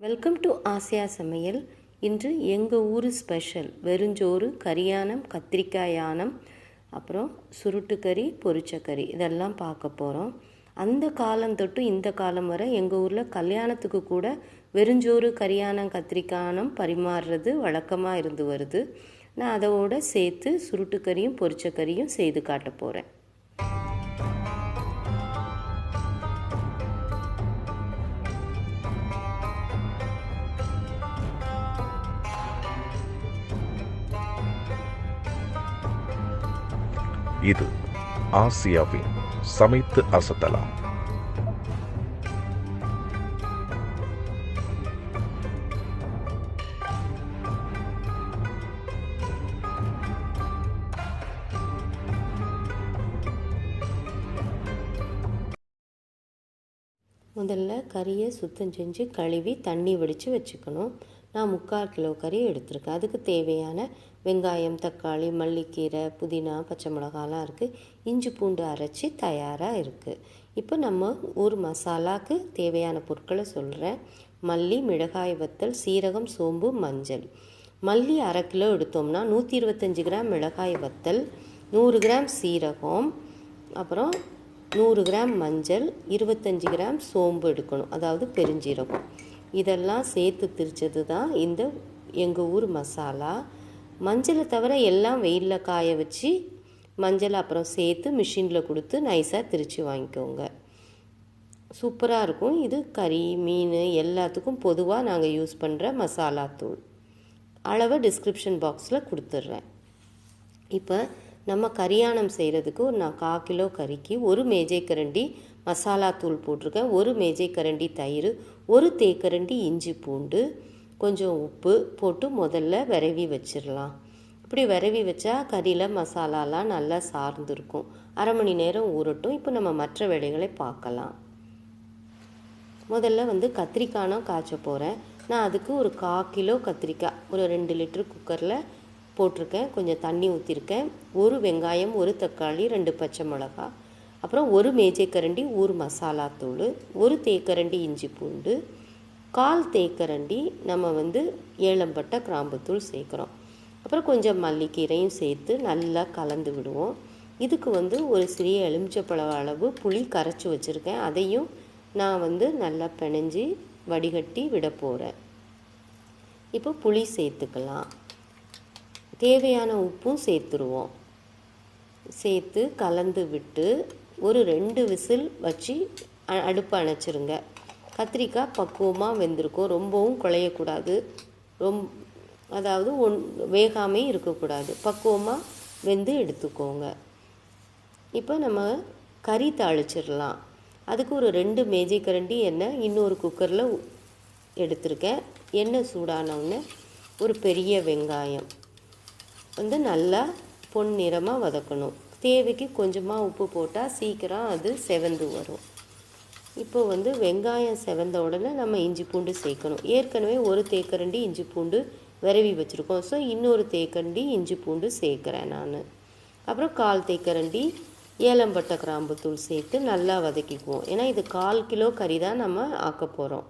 Welcome to Asia சமையல் இன்று எங்கள் ஊர் ஸ்பெஷல் வெறுஞ்சோறு கரியானம் கத்திரிக்காய் யானம் அப்புறம் சுருட்டுக்கறி பொரிச்சக்கறி இதெல்லாம் பார்க்க போகிறோம் அந்த காலம் தொட்டு இந்த காலம் வரை எங்கள் ஊரில் கல்யாணத்துக்கு கூட வெறுஞ்சோறு கரியானம் கத்திரிக்கானம் பரிமாறுறது வழக்கமாக இருந்து வருது. நான் அதோட சேர்த்து சுருட்டுக்கறியும் பொரிச்சக்கறியும் செய்து காட்ட போகிறேன் இது ஆசியாவின் சமைத்து அசத்தலாம். முதல்ல கறியை சுத்தம் செஞ்சு கழுவி தண்ணி வடித்து வச்சுக்கணும். நான் முக்கால் கிலோ கறி எடுத்திருக்கேன். அதுக்கு தேவையான வெங்காயம் தக்காளி மல்லிக்கீரை புதினா பச்சை மிளகாலாம் இருக்குது இஞ்சி பூண்டு அரைச்சி தயாராக இருக்குது இப்போ நம்ம ஊர் மசாலாவுக்கு தேவையான பொருட்களை சொல்கிறேன் மல்லி மிளகாய் வத்தல் சீரகம் சோம்பு மஞ்சள். மல்லி அரை கிலோ எடுத்தோம்னா நூற்றி இருபத்தஞ்சி கிராம் மிளகாய் வத்தல் நூறு கிராம் சீரகம் அப்புறம் நூறு கிராம் மஞ்சள் இருபத்தஞ்சி கிராம் சோம்பு எடுக்கணும். அதாவது பெருஞ்சீரகம். இதெல்லாம் சேர்த்து திரிச்சது தான் இந்த எங்கள் ஊர் மசாலா. மஞ்சளை தவிர எல்லாம் வெயிலில் காய வச்சு மஞ்சள் அப்புறம் சேர்த்து மிஷினில் கொடுத்து நைஸாக திரித்து வாங்கிக்கோங்க. சூப்பராக இருக்கும். இது கறி மீன் எல்லாத்துக்கும் பொதுவாக நாங்கள் யூஸ் பண்ணுற மசாலா தூள். அளவை டிஸ்கிரிப்ஷன் பாக்ஸில் கொடுத்துட்றேன். இப்போ நம்ம கரியானம் செய்கிறதுக்கு ஒரு நான் கா கிலோ கறிக்கு ஒரு மேஜை கரண்டி மசாலா தூள் போட்டிருக்கேன். ஒரு மேஜை கரண்டி தயிர் ஒரு தேக்கரண்டி இஞ்சி பூண்டு கொஞ்சம் உப்பு போட்டு முதல்ல விரவி வச்சிடலாம் இப்படி விரவி வச்சா கறியில் மசாலாலாம் நல்லா சார்ந்துருக்கும். அரை மணி நேரம் ஊறட்டும். இப்போ நம்ம மற்ற வேலைகளை பார்க்கலாம். முதல்ல வந்து கத்திரிக்காயும் காய்ச்ச போகிறேன் நான் அதுக்கு ஒரு கா கிலோ கத்திரிக்காய் ஒரு ரெண்டு லிட்டர் குக்கரில் போட்டிருக்கேன். கொஞ்சம் தண்ணி ஊற்றிருக்கேன் ஒரு வெங்காயம் ஒரு தக்காளி ரெண்டு பச்சை மிளகா அப்புறம் ஒரு மேஜைக்கரண்டி ஊர் மசாலா தூள் ஒரு தேக்கரண்டி இஞ்சி பூண்டு கால் தேக்கரண்டி நம்ம வந்து ஏலம்பட்டை கிராம்புத்தூள் சேர்க்குறோம். அப்புறம் கொஞ்சம் மல்லிக்கீரையும் சேர்த்து நல்லா கலந்து விடுவோம். இதுக்கு வந்து ஒரு சிறிய எலுமிச்சப்பழ அளவு புளி கரைச்சி வச்சுருக்கேன். அதையும் நான் வந்து நல்லா பிணைஞ்சி வடிகட்டி விட போகிறேன் இப்போ புளி சேர்த்துக்கலாம். தேவையான உப்பும் சேர்த்துருவோம். சேர்த்து கலந்து விட்டு ஒரு ரெண்டு விசில் வச்சு அடுப்பு அணைச்சிருங்க. கத்திரிக்காய் பக்குவமாக வெந்திருக்கும். ரொம்பவும் குழையக்கூடாது. ரொம் அதாவது ஒன் வேகாமே இருக்கக்கூடாது. பக்குவமாக வெந்து எடுத்துக்கோங்க. இப்போ நம்ம கறி தாளிச்சிடலாம். அதுக்கு ஒரு ரெண்டு மேஜை கரண்டி எண்ணெய் இன்னொரு குக்கரில் எடுத்திருக்கேன். எண்ணெய் சூடானவுடனே ஒரு பெரிய வெங்காயம். வந்து நல்லா பொன் நிறமாக வதக்கணும். தேவைக்கு கொஞ்சமாக உப்பு போட்டால் சீக்கிரம் அது செவந்து வரும். இப்போ வந்து வெங்காயம் செவந்த உடனே நம்ம இஞ்சி பூண்டு சேர்க்கணும். ஏற்கனவே ஒரு தேக்கரண்டி இஞ்சி பூண்டு விரவி வச்சுருக்கோம். ஸோ இன்னொரு தேக்கரண்டி இஞ்சி பூண்டு சேர்க்குறேன் நான். அப்புறம் கால் தேக்கரண்டி ஏலம்பட்டை கிராம்பு தூள் சேர்த்து நல்லா வதக்கிக்குவோம். ஏன்னா இது கால் கிலோ கறி தான் நம்ம ஆக்க போகிறோம்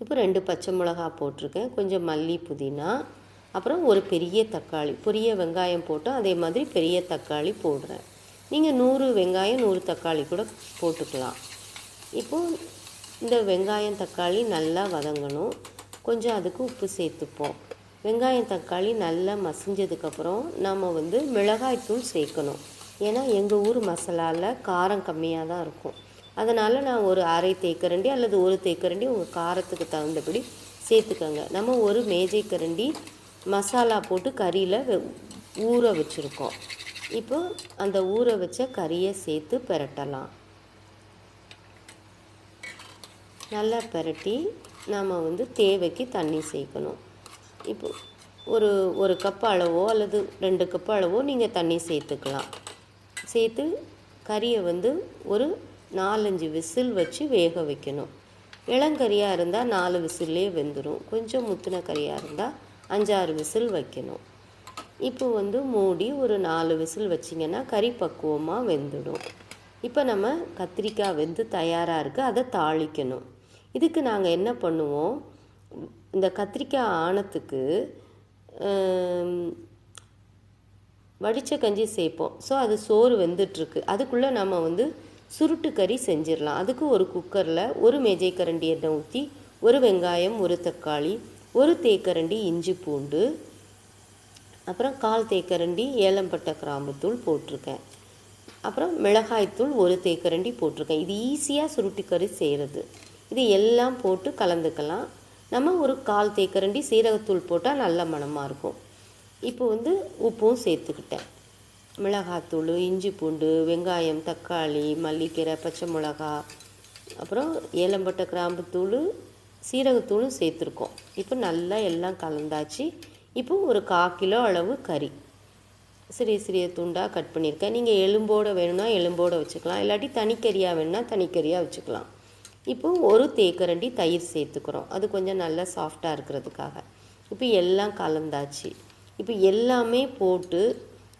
இப்போ ரெண்டு பச்சை மிளகா போட்டிருக்கேன். கொஞ்சம் மல்லி புதினா அப்புறம் ஒரு பெரிய தக்காளி பெரிய வெங்காயம் போட்டோம் அதே மாதிரி பெரிய தக்காளி போடுறேன். நீங்கள் நூறு வெங்காயம் நூறு தக்காளி கூட போட்டுக்கலாம். இப்போது இந்த வெங்காயம் தக்காளி நல்லா வதங்கணும். கொஞ்சம் அதுக்கு உப்பு சேர்த்துப்போம். வெங்காயம் தக்காளி நல்லா மசிஞ்சதுக்கப்புறம் நம்ம வந்து மிளகாய்த்தூள் சேர்க்கணும். ஏன்னா எங்கள் ஊர் மசாலாவில் காரம் கம்மியாக தான் இருக்கும். அதனால் நான் ஒரு அரை தேக்கரண்டி அல்லது ஒரு தேக்கரண்டி உங்கள் காரத்துக்கு தகுந்தபடி சேர்த்துக்கோங்க. நம்ம ஒரு மேஜை கரண்டி மசாலா போட்டு கறியில் ஊற வச்சுருக்கோம். இப்போ அந்த ஊற வச்ச கறியை சேர்த்து பெரட்டலாம். நல்லா பெரட்டி நாம் வந்து தேவைக்கு தண்ணி சேர்க்கணும். இப்போ ஒரு ஒரு கப் அளவோ அல்லது ரெண்டு கப் அளவோ நீங்கள் தண்ணி சேர்த்துக்கலாம். சேர்த்து கறியை வந்து ஒரு நாலஞ்சு விசில் வச்சு வேக வைக்கணும். இளங்கறியாக இருந்தால் நாலு விசில்லே வெந்துடும் கொஞ்சம் முத்தின கறியாக இருந்தால் அஞ்சாறு விசில் வைக்கணும். இப்போ வந்து மூடி ஒரு நாலு விசில் வச்சிங்கன்னா கறி பக்குவமாக வெந்துடும். இப்போ நம்ம கத்திரிக்காய் வெந்து தயாராக இருக்குது அதை தாளிக்கணும். இதுக்கு நாங்கள் என்ன பண்ணுவோம்? இந்த கத்திரிக்காய் ஆணத்துக்கு வடித்த கஞ்சி சேர்ப்போம் ஸோ அது சோறு வெந்துட்டுருக்கு. அதுக்குள்ளே நம்ம வந்து சுருட்டு கறி செஞ்சிடலாம். அதுக்கு ஒரு குக்கரில் ஒரு மேஜை கரண்டி எண்ணெய் ஊற்றி ஒரு வெங்காயம் ஒரு தக்காளி ஒரு தேக்கரண்டி இஞ்சி பூண்டு அப்புறம் கால் தேக்கரண்டி ஏலம்பட்டை கிராம்புத்தூள் போட்டிருக்கேன். அப்புறம் மிளகாய்த்தூள் ஒரு தேக்கரண்டி போட்டிருக்கேன். இது ஈஸியாக சுருட்டி கறி செய்கிறது இது எல்லாம் போட்டு கலந்துக்கலாம். நம்ம ஒரு கால் தேக்கரண்டி சீரகத்தூள் போட்டால் நல்ல மணமாக இருக்கும். இப்போ வந்து உப்பும் சேர்த்துக்கிட்டேன். மிளகாத்தூள் இஞ்சி பூண்டு வெங்காயம் தக்காளி மல்லிக்கீரை பச்சை மிளகா அப்புறம் ஏலம்பட்டை கிராம்புத்தூள் சீரகத்தூளும் சேர்த்துருக்கோம். இப்போ நல்லா எல்லாம் கலந்தாச்சு. இப்போ ஒரு கால் கிலோ அளவு கறி. சிறிய சிறிய துண்டாக கட் பண்ணியிருக்கேன். நீங்கள் எலும்போடு வேணும்னா எலும்போடு வச்சுக்கலாம். இல்லாட்டி தனிக்கறியாக வேணும்னா தனிக்கறியாக வச்சுக்கலாம். இப்போ ஒரு தேக்கரண்டி தயிர் சேர்த்துக்கிறோம். அது கொஞ்சம் நல்லா சாஃப்டாக இருக்கிறதுக்காக. இப்போ எல்லாம் கலந்தாச்சு. இப்போ எல்லாமே போட்டு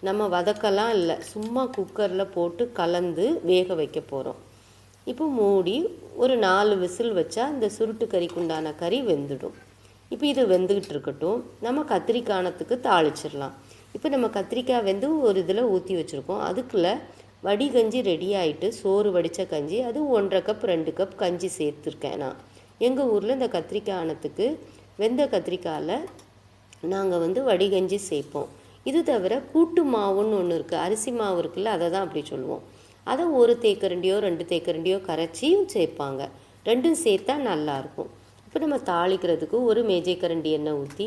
நம்ம வதக்கலாம் இல்லை. சும்மா குக்கரில் போட்டு கலந்து வேக வைக்க போகிறோம் இப்போ மூடி ஒரு நாலு விசில் வச்சா இந்த சுருட்டு கறிக்குண்டான கறி வெந்துடும். இப்போ இது வெந்துக்கிட்டு இருக்கட்டும். நம்ம கத்திரிக்கானத்துக்கு தாளிச்சிடலாம். இப்போ நம்ம கத்திரிக்காய் வெந்து ஒரு இதில் ஊற்றி வச்சுருக்கோம். அதுக்குள்ளே வடிகஞ்சி ரெடி ஆகிட்டு சோறு வடித்த கஞ்சி அது ஒன்றரை கப் ரெண்டு கப் கஞ்சி சேர்த்துருக்கேன் நான். எங்கள் ஊரில் இந்த கத்திரிக்கானத்துக்கு வெந்த கத்திரிக்காயில் நாங்கள் வந்து வடிகஞ்சி சேர்ப்போம். இது தவிர கூட்டு மாவுன்னு ஒன்று இருக்குது அரிசி மாவு இருக்குல்ல அதை தான் அப்படி சொல்லுவோம். அதை ஒரு தேக்கரண்டியோ ரெண்டு தேக்கரண்டியோ கரைச்சியும் சேர்ப்பாங்க. ரெண்டும் சேர்த்தா நல்லாயிருக்கும் இப்போ நம்ம தாளிக்கிறதுக்கு ஒரு மேஜை கரண்டி எண்ணெய் ஊற்றி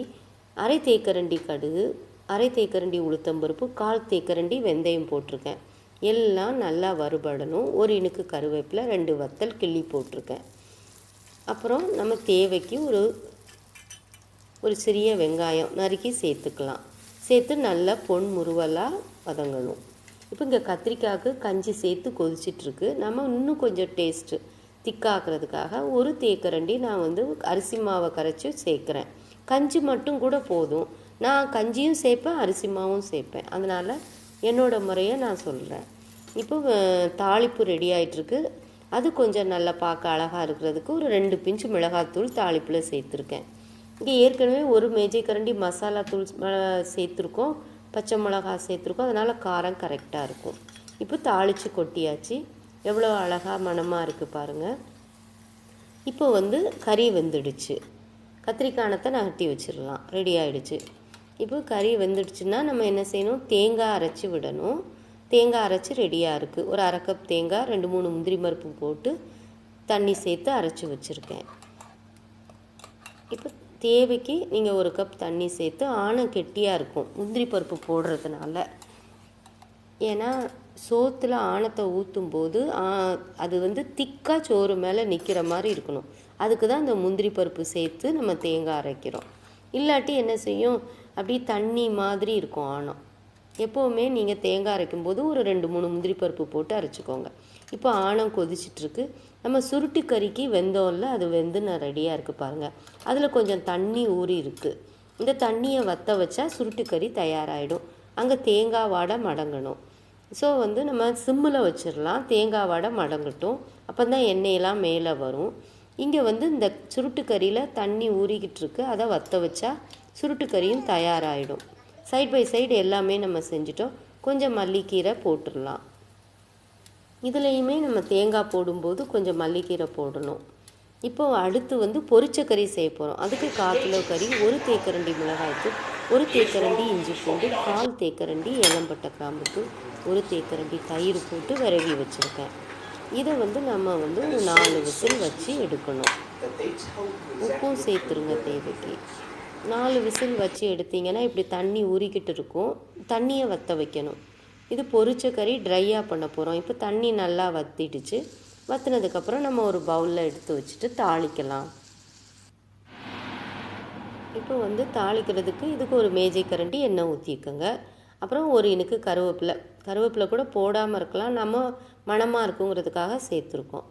அரை தேக்கரண்டி கடுகு அரை தேக்கரண்டி உளுத்தம்பருப்பு கால் தேக்கரண்டி வெந்தயம் போட்டிருக்கேன். எல்லாம் நல்லா வறுபடணும். ஒரு இனுக்கு கருவேப்பிலை ரெண்டு வத்தல் கிள்ளி போட்டிருக்கேன். அப்புறம் நம்ம தேவைக்கு ஒரு ஒரு சிறிய வெங்காயம் நறுக்கி சேர்த்துக்கலாம். சேர்த்து நல்லா பொன் முருவலாக வதங்கணும். இப்போ இங்கே கத்திரிக்காய்க்கு கஞ்சி சேர்த்து கொதிச்சிட்ருக்கு. நம்ம இன்னும் கொஞ்சம் டேஸ்ட்டு திக்காக்குறதுக்காக ஒரு தேக்கரண்டி நான் வந்து அரிசி மாவை கரைச்சி சேர்க்குறேன். கஞ்சி மட்டும் கூட போதும். நான் கஞ்சியும் சேர்ப்பேன் அரிசி மாவும் சேர்ப்பேன். அதனால் என்னோட முறையை நான் சொல்கிறேன் இப்போ தாளிப்பு ரெடி ஆகிட்டுருக்கு அது கொஞ்சம் நல்லா பார்க்க அழகாக இருக்கிறதுக்கு ஒரு ரெண்டு பிஞ்சு மிளகாத்தூள் தாளிப்பில் சேர்த்துருக்கேன். இங்கே ஏற்கனவே ஒரு மேஜை கரண்டி மசாலா தூள் சேர்த்துருக்கோம். பச்சை மிளகா சேர்த்துருக்கோம். அதனால் காரம் கரெக்டாக இருக்கும். இப்போ தாளித்து கொட்டியாச்சு. எவ்வளோ அழகாக மணமாக இருக்குது பாருங்கள் இப்போ வந்து கறி வெந்துடுச்சு. கத்திரிக்கானத்தை நகட்டி வச்சிடலாம். ரெடி ஆகிடுச்சு இப்போ கறி வெந்துடுச்சுன்னா நம்ம என்ன செய்யணும்? தேங்காய் அரைச்சி விடணும். தேங்காய் அரைச்சி ரெடியாக இருக்குது ஒரு அரை கப் தேங்காய் ரெண்டு மூணு முந்திரி பருப்பு போட்டு தண்ணி சேர்த்து அரைச்சி வச்சுருக்கேன். இப்போ தேவைக்கு நீங்கள் ஒரு கப் தண்ணி சேர்த்து ஆணை கெட்டியாக இருக்கும். முந்திரி பருப்பு போடுறதுனால. ஏன்னா சோத்தில் ஆணத்தை ஊற்றும் போது அது வந்து திக்காக சோறு மேலே நிற்கிற மாதிரி இருக்கணும். அதுக்கு தான் இந்த முந்திரி பருப்பு சேர்த்து நம்ம தேங்காய் அரைக்கிறோம். இல்லாட்டி என்ன செய்யும்? அப்படியே தண்ணி மாதிரி இருக்கும் ஆணம். எப்போவுமே நீங்கள் தேங்காய் அரைக்கும் போது ஒரு ரெண்டு மூணு முந்திரி பருப்பு போட்டு அரைச்சிக்கோங்க. இப்போ ஆணம் கொதிச்சிட்ருக்கு. நம்ம சுருட்டி கறிக்கு வெந்தோம்ல அது வெந்து நான் ரெடியாக இருக்குது பாருங்கள் அதில் கொஞ்சம் தண்ணி ஊறி இருக்குது இந்த தண்ணியை வற்ற வச்சா சுருட்டு கறி தயாராகிடும் அங்கே தேங்காய் வாடை மடங்கணும். ஸோ வந்து நம்ம சிம்மில் வச்சிடலாம் தேங்காய் வாடை மடங்கட்டும். அப்போ தான் எண்ணெயெல்லாம் மேலே வரும். இங்கே வந்து இந்த சுருட்டு கறியில் தண்ணி ஊறிக்கிட்டு இருக்கு அதை வற்ற வச்சா சுருட்டு கறியும் தயாராகிடும் சைட் பை சைடு எல்லாமே நம்ம செஞ்சிட்டோம். கொஞ்சம் மல்லிக்கீரை போட்டுடலாம் இதுலேயுமே நம்ம தேங்காய் போடும்போது கொஞ்சம் மல்லிக்கீரை போடணும். இப்போ அடுத்து வந்து பொரிச்ச கறி செய்ய போகிறோம் அதுக்கு கால் கிலோ கறி ஒரு தேக்கரண்டி மிளகாய்த்தூள் ஒரு தேக்கரண்டி இஞ்சி பூண்டு கால் தேக்கரண்டி இளம்பட்டை கிராம்புக்கு ஒரு தேக்கரண்டி தயிர் போட்டு விரவி வச்சுருக்கேன். இதை வந்து நம்ம வந்து ஒரு நாலு விசில் வச்சு எடுக்கணும். உப்பும் சேர்த்துருங்க தேவைக்கு. நாலு விசில் வச்சு எடுத்தீங்கன்னா இப்படி தண்ணி ஊறிக்கிட்டு இருக்கும். தண்ணியை வற்ற வைக்கணும். இது பொரிச்ச கறி ட்ரையாக பண்ண போகிறோம் இப்போ தண்ணி நல்லா வற்றிடுச்சு வத்தினதுக்கப்புறம் நம்ம ஒரு பவுலில் எடுத்து வச்சுட்டு தாளிக்கலாம். இப்போ வந்து தாளிக்கிறதுக்கு இதுக்கு ஒரு மேஜை கரண்டி எண்ணெய் ஊற்றிக்கோங்க அப்புறம் ஒரு இனுக்கு கருவேப்பிலை. கருவேப்பிலை கூட போடாமல் இருக்கலாம். நம்ம மணமாக இருக்குங்கிறதுக்காக சேர்த்துருக்கோம்.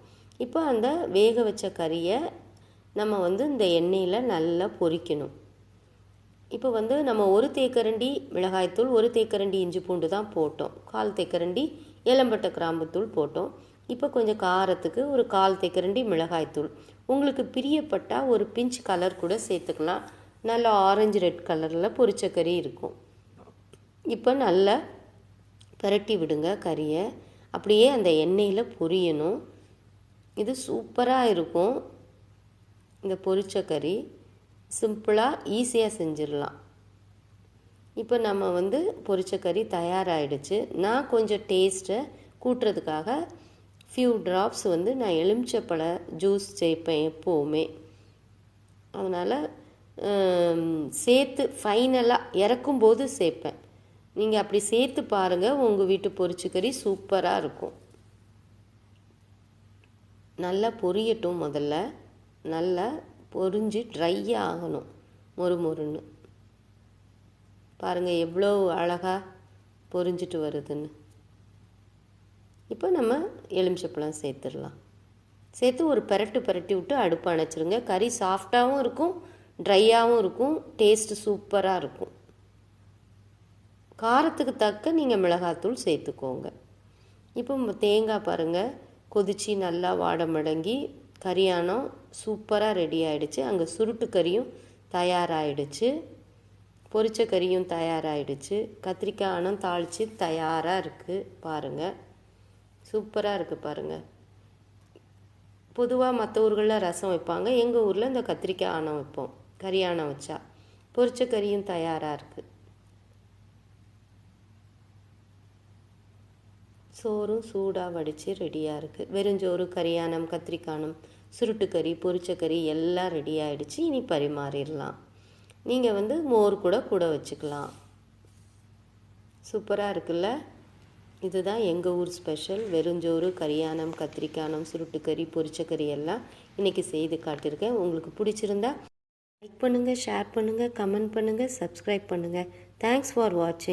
இப்போ அந்த வேக வச்ச கறியை நம்ம வந்து இந்த எண்ணெயில் நல்லா பொரிக்கணும். இப்போ வந்து நம்ம ஒரு தேக்கரண்டி மிளகாய்த்தூள் ஒரு தேக்கரண்டி இஞ்சி பூண்டு தான் போட்டோம். கால் தேக்கரண்டி ஏலம்பட்டை கிராம்புத்தூள் போட்டோம். இப்போ கொஞ்சம் காரத்துக்கு ஒரு கால் தேக்கரண்டி மிளகாய்த்தூள். உங்களுக்கு பிரியப்பட்டால் ஒரு பிஞ்ச் கலர் கூட சேர்த்துக்கலாம். நல்ல ஆரஞ்சு ரெட் கலரில் பொரிச்ச கறி இருக்கும். இப்போ நல்லா பிரட்டி விடுங்க கறியை. அப்படியே அந்த எண்ணெயில் பொரியணும். இது சூப்பராக இருக்கும். இந்த பொரிச்ச கறி. சிம்பிளாக ஈஸியாக செஞ்சிடலாம். இப்போ நம்ம வந்து பொரிச்ச கறி தயாராகிடுச்சு நான் கொஞ்சம் டேஸ்ட்டை கூட்டுறதுக்காக ஃபியூ ட்ராப்ஸ் வந்து நான் எலுமிச்சப்பழ ஜூஸ் சேர்ப்பேன் எப்போவுமே. அதனால் சேர்த்து ஃபைனலாக இறக்கும்போது சேர்ப்பேன். நீங்கள் அப்படி சேர்த்து பாருங்கள் உங்கள் வீட்டு பொரிச்ச கறி சூப்பராக இருக்கும். நல்லா பொரியட்டும் முதல்ல. நல்லா பொரிஞ்சு ட்ரை ஆகணும். மொறு மொறுன்னு. பாருங்கள் எவ்வளோ அழகாக பொறிஞ்சிட்டு வருதுன்னு. இப்போ நம்ம எலுமிச்சப்பழம் சேர்த்துடலாம். சேர்த்து ஒரு பெரட்டு பெரட்டி விட்டு அடுப்பு அணைச்சிருங்க. கறி சாஃப்டாகவும் இருக்கும் ட்ரையாகவும் இருக்கும் டேஸ்ட்டு சூப்பராக இருக்கும். காரத்துக்கு தக்க நீங்கள் மிளகாத்தூள் சேர்த்துக்கோங்க. இப்போ தேங்காய் பாருங்கள் கொதித்து நல்லா வாடை மடங்கி கரியானம் சூப்பராக ரெடி ஆகிடுச்சு அங்கே சுருட்டு கறியும் தயாராகிடுச்சு பொரிச்ச கறியும் தயாராகிடுச்சு கத்திரிக்காய் அணம் தாளித்து தயாராக இருக்குது பாருங்கள் சூப்பராக இருக்குது பாருங்கள் பொதுவாக மற்ற ஊர்களில் ரசம் வைப்பாங்க. எங்கள் ஊரில் இந்த கத்திரிக்காய் ஆணம் வைப்போம். கறி ஆணம் வச்சா. பொரிச்ச கறியும் தயாராக இருக்குது சோறும் சூடாக வடித்து ரெடியாக இருக்குது வெறுஞ்சோறு கரியானம் கத்திரிக்கானம் சுருட்டு கறி பொரிச்ச கறி எல்லாம் ரெடி ஆகிடுச்சு இனி பரிமாறிடலாம். நீங்கள் வந்து மோர் கூட கூட வச்சுக்கலாம். சூப்பராக இருக்குல்ல? இதுதான் எங்கள் ஊர் ஸ்பெஷல் வெறுஞ்சோறு கரியானம் கத்திரிக்கானம் சுருட்டுக்கறி பொரிச்சக்கறி கறி எல்லாம் இன்றைக்கி செய்து காட்டியிருக்கேன். உங்களுக்கு பிடிச்சிருந்தா லைக் பண்ணுங்கள் ஷேர் பண்ணுங்கள் கமெண்ட் பண்ணுங்கள் சப்ஸ்கிரைப் பண்ணுங்கள் தேங்க்ஸ் ஃபார் வாட்சிங்